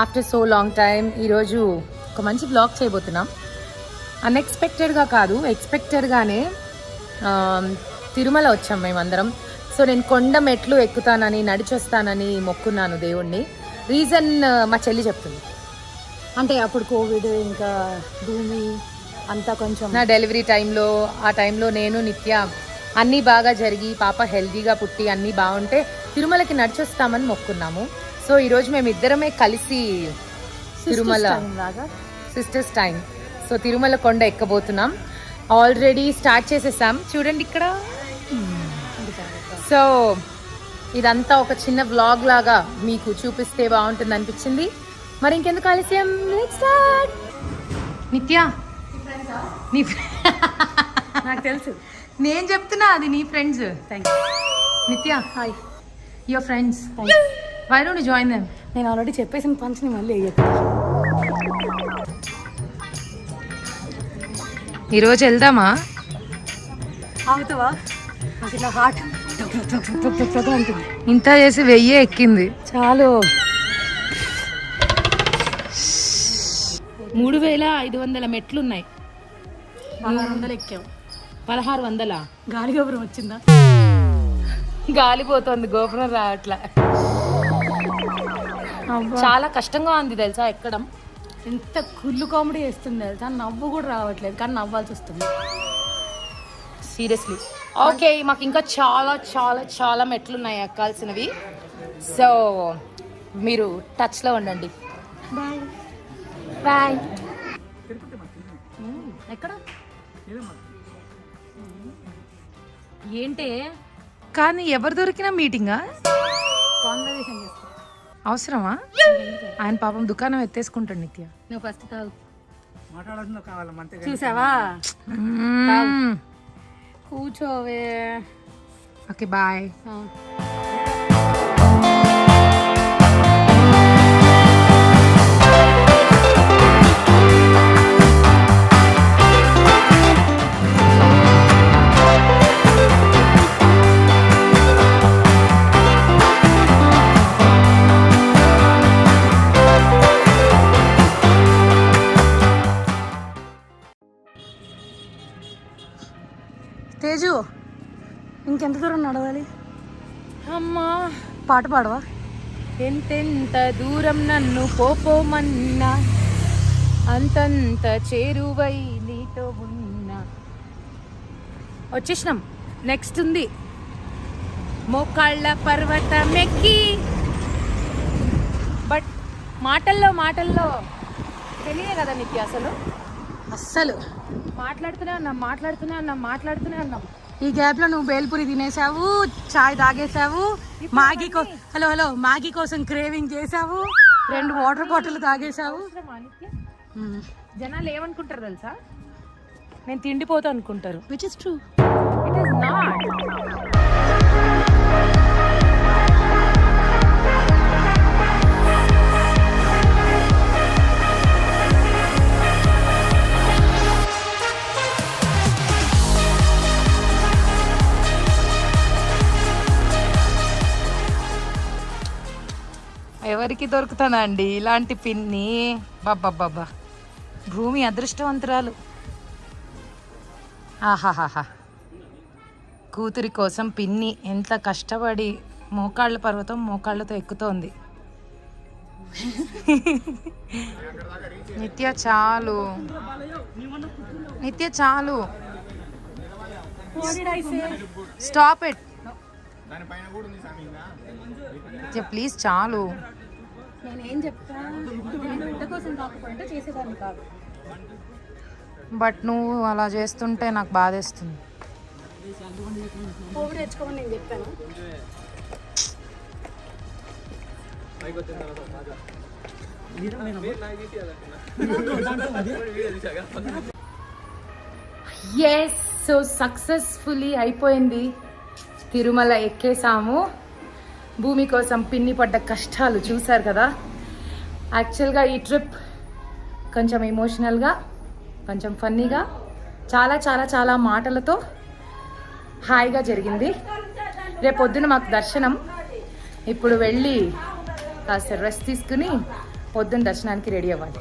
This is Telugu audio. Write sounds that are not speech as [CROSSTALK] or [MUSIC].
ఆఫ్టర్ సో లాంగ్ టైం ఈరోజు ఒక మంచి బ్లాగ్ చేయబోతున్నాం. అన్ఎక్స్పెక్టెడ్గా కాదు ఎక్స్పెక్టెడ్గానే తిరుమల వచ్చాం మేమందరం. సో నేను కొండ మెట్లు ఎక్కుతానని నడిచొస్తానని మొక్కున్నాను దేవుణ్ణి. రీజన్ మా చెల్లి చెప్తుంది. అంటే అప్పుడు కోవిడ్ ఇంకా భూమి అంతా కొంచెం నా డెలివరీ టైంలో ఆ టైంలో నేను నిత్య అన్నీ బాగా జరిగి పాప హెల్తీగా పుట్టి అన్నీ బాగుంటే తిరుమలకి నడిచొస్తామని మొక్కున్నాము. సో ఈరోజు మేము ఇద్దరమే కలిసి తిరుమల లాగా? సిస్టర్స్ టైం సో తిరుమల కొండ ఎక్కబోతున్నాం. ఆల్రెడీ స్టార్ట్ చేసేసాం. చూడండి ఇక్కడ. సో ఇదంతా ఒక చిన్న వ్లాగ్ లాగా మీకు చూపిస్తే బాగుంటుంది అనిపించింది. మరి ఇంకెందుకు ఆలస్యం. నిత్య నీ [LAUGHS] నాకు తెలుసు. నేను చెప్తున్నా అది నీ friends thank you Nitya hi your friends thanks why don't join them నేను ఆల్రెడీ చెప్పేసిన పంచ్ని మళ్ళీ వేయకు ఈరోజు వెళ్దామా? ఆగుతావా? నాకు ఇట్లా హార్ట్ ఇంత చేసి వెయ్యే ఎక్కింది. చాలు. మూడు వేల ఐదు వందల మెట్లు ఉన్నాయి పదహారు వందలు ఎక్కాం. పదహారు వందల? గాలి గోపురం వచ్చిందా? గాలిపోతుంది గోపురం రావట్లా. చాలా కష్టంగా ఉంది తెలుసా ఎక్కడం? ఎంత కుళ్ళు కామెడీ వేస్తుంది తెలుసా? నవ్వు కూడా రావట్లేదు కానీ నవ్వాల్సి వస్తుంది. సీరియస్లీ. ఓకే మాకు ఇంకా చాలా చాలా చాలా మెట్లు ఉన్నాయి ఎక్కాల్సినవి సో మీరు టచ్లో ఉండండి. బాయ్. బాయ్. ఎక్కడ? ఏంటే? కానీ ఎవరు దొరికినా మీటింగా? కాన్వర్జేషన్ చేస్తా. అవసరమా? ఆయన పాపం దుకాణం ఎత్తేసుకుంటాడు నిత్య. నువ్వు ఫస్ట్ తాగు. చూసావా? కూర్చోవే. Okay bye. ఆ. తేజు ఇంకెంత దూరం నడవాలి? అమ్మా. పాట పాడవా? ఎంతెంత దూరం నన్ను పోపోమన్నా అంతంత చేరువై నీతో ఉన్నా. వచ్చేసినాం. నెక్స్ట్ ఉంది. మోకాళ్ళ పర్వతం ఎక్కి బట్ మాటల్లో మాటల్లో తెలియదు కదా నీకు అసలు? అస్సలు. మాట్లాడుతూనే ఉన్నాం మాట్లాడుతూనే ఉన్నాం మాట్లాడుతూనే ఉన్నాం. ఈ గ్యాప్లో నువ్వు బేల్పూరి తినేసావు చాయ్ తాగేసావు మ్యాగీ కో హలో హలో మ్యాగీ కోసం క్రేవింగ్ చేసావు రెండు వాటర్ బాటిల్ తాగేసావు? జనాలు ఏమనుకుంటారు తెలుసా? నేను తిండిపోతా అనుకుంటారు. Which is true it is not ఎవరికి దొరుకుతుందా అండి ఇలాంటి పిన్ని. బాబ్బా భూమి అదృష్టవంతురాలు. ఆహాహాహా. కూతురి కోసం పిన్ని ఎంత కష్టపడి మోకాళ్ళ పర్వతం మోకాళ్ళతో ఎక్కుతోంది. నిత్య చాలు. నిత్య చాలు. Stop it. ప్లీజ్ చాలు. నేను చెప్తా? నేను బిడ్డ కోసం కాకపోతే చేసేదాన్ని కాదు. బట్ నువ్వు అలా చేస్తుంటే నాకు బాధేస్తుంది. కోవిడ్ తెచ్చుకోమని నేను చెప్పాను. ఎస్ సో సక్సెస్ఫుల్లీ అయిపోయింది. తిరుమల ఎక్కేసాము. భూమి కోసం పిన్ని పడ్డ కష్టాలు చూశారు కదా? యాక్చువల్గా ఈ ట్రిప్ కొంచెం ఎమోషనల్గా కొంచెం ఫన్నీగా చాలా చాలా చాలా మాటలతో హాయిగా జరిగింది. రేపొద్దున మాకు దర్శనం. ఇప్పుడు వెళ్ళి కాస్త రెస్ట్ తీసుకుని పొద్దున్న దర్శనానికి రెడీ అవ్వాలి.